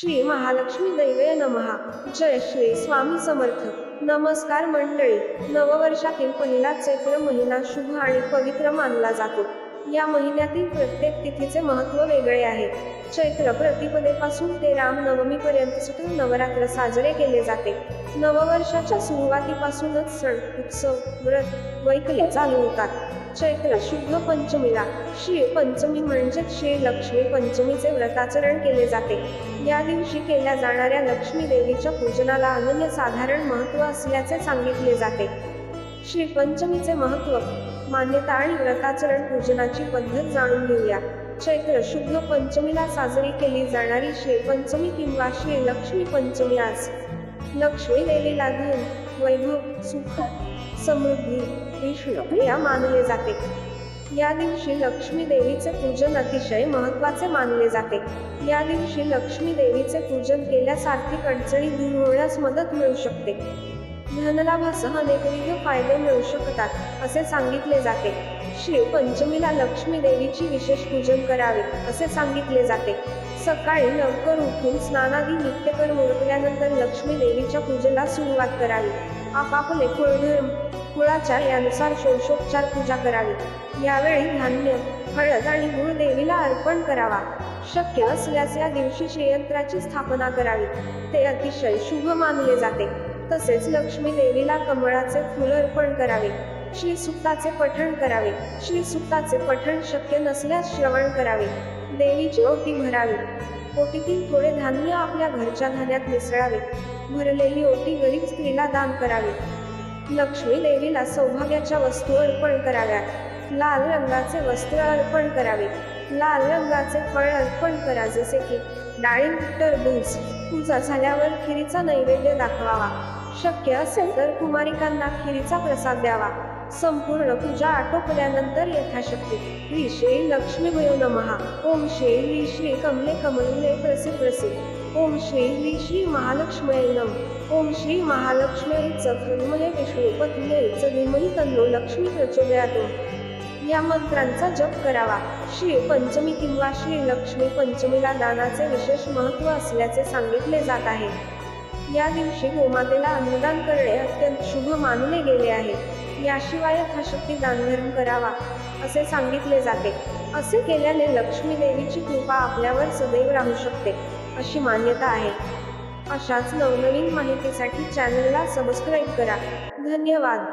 श्री महालक्ष्मी दैवे नमहा जय श्री स्वामी समर्थ. नमस्कार मंडळी. नववर्षातील पहिला चैत्र महिना शुभ आणि पवित्र मानला जातो. या महिन्यातील प्रत्येक तिथीचे महत्त्व वेगळे आहे. चैत्र प्रतिपदेपासून ते रामनवमी पर्यंत नवरात्र साजरे केले जाते. नववर्षाच्या सुरुवातीपासूनच सण उत्सव व्रत वैकले चालू होतात. चैत्र शुद्ध पंचमीला श्री पंचमी म्हणजे श्री लक्ष्मी पंचमीचे व्रताचरण केले जाते. या दिवशी केल्या जाणाऱ्या लक्ष्मी देवीच्या पूजनाला अनन्यसाधारण महत्त्व असल्याचे सांगितले जाते. श्री पंचमीचे महत्त्व मान्यता आणि व्रताचरण पूजनाची पद्धत जाणून घेऊया. चैत्र शुद्ध पंचमीला साजरी केली जाणारी श्री पंचमी किंवा श्री लक्ष्मी पंचमी आज. लक्ष्मी देवीला धन वैभव सुख समृद्धी विष्णू या मानले जाते. या दिवशी लक्ष्मी देवीचे पूजन अतिशय महत्त्वाचे मानले जाते. या दिवशी लक्ष्मी देवीचे पूजन केल्यास आर्थिक अडचणी दूर होण्यास मदत मिळू शकते. धनलाभासह अनेकविध फायदे मिळू शकतात असे सांगितले जाते. श्री पंचमीला लक्ष्मी देवीची विशेष पूजन करावे असे सांगितले जाते. सकाळी लवकर उठून स्नानादी नित्यकर्म उरकल्यानंतर लक्ष्मी देवीच्या पूजेला सुरुवात करावी. आपापले कुळधर्म कुळाचार यानुसार षोडशोपचार पूजा करावी. यावेळी धान्य हळद आणि गुळ देवीला अर्पण करावा. शक्य असल्यास या दिवशी श्रीयंत्राची स्थापना करावी. ते अतिशय शुभ मानले जाते. तसेच लक्ष्मी देवीला कमळाचे फुल अर्पण करावे. श्री सुक्ताचे पठण करावे. श्री सुक्ताचे पठण शक्य नसल्यास श्रवण करावे. देवीची ओटी भरावी. ओटीतील थोडे धान्य आपल्या घरच्या धान्यात मिसळावे. भरलेली ओटी गरीब स्त्रीला दान करावी. लक्ष्मी देवीला सौभाग्याच्या वस्तू अर्पण कराव्यात. लाल रंगाचे वस्त्र अर्पण करावे. लाल रंगाचे फळ अर्पण करा जसे की डाळिंब टरबूज. पूजा झाल्यावर खिरीचा नैवेद्य दाखवावा. शक्य असेल तर कुमारिकांना खिरीचा प्रसाद द्यावा. संपूर्ण पूजा आटोपल्यानंतर यथाशक्ती. श्री श्री लक्ष्मीभयो नमहा ओम श्री ह्री श्री कमले कमले प्रसि प्रसि. ओम श्री ह्री श्री महालक्ष्मये नम. ओम श्री महालक्ष्मी चक्रमये विष्णुपत्न्ये च धीमहि तन्नो लक्ष्मी प्रचोदयातो. या मंत्रांचा जप करावा. श्री पंचमी किंवा श्री लक्ष्मी पंचमीला दानाचे विशेष महत्त्व असल्याचे सांगितले जात आहे. या दिवशी गोमातेला अन्नदान करणे अत्यंत शुभ मानले गेले आहे. याशिवाय यथाशक्ती दानधर्म करावा असे सांगितले जाते. असे केल्याने लक्ष्मी देवीची कृपा आपल्यावर सदैव राहू शकते अशी मान्यता आहे. अशाच नवनवीन माहितीसाठी चॅनलला सबस्क्राईब करा. धन्यवाद.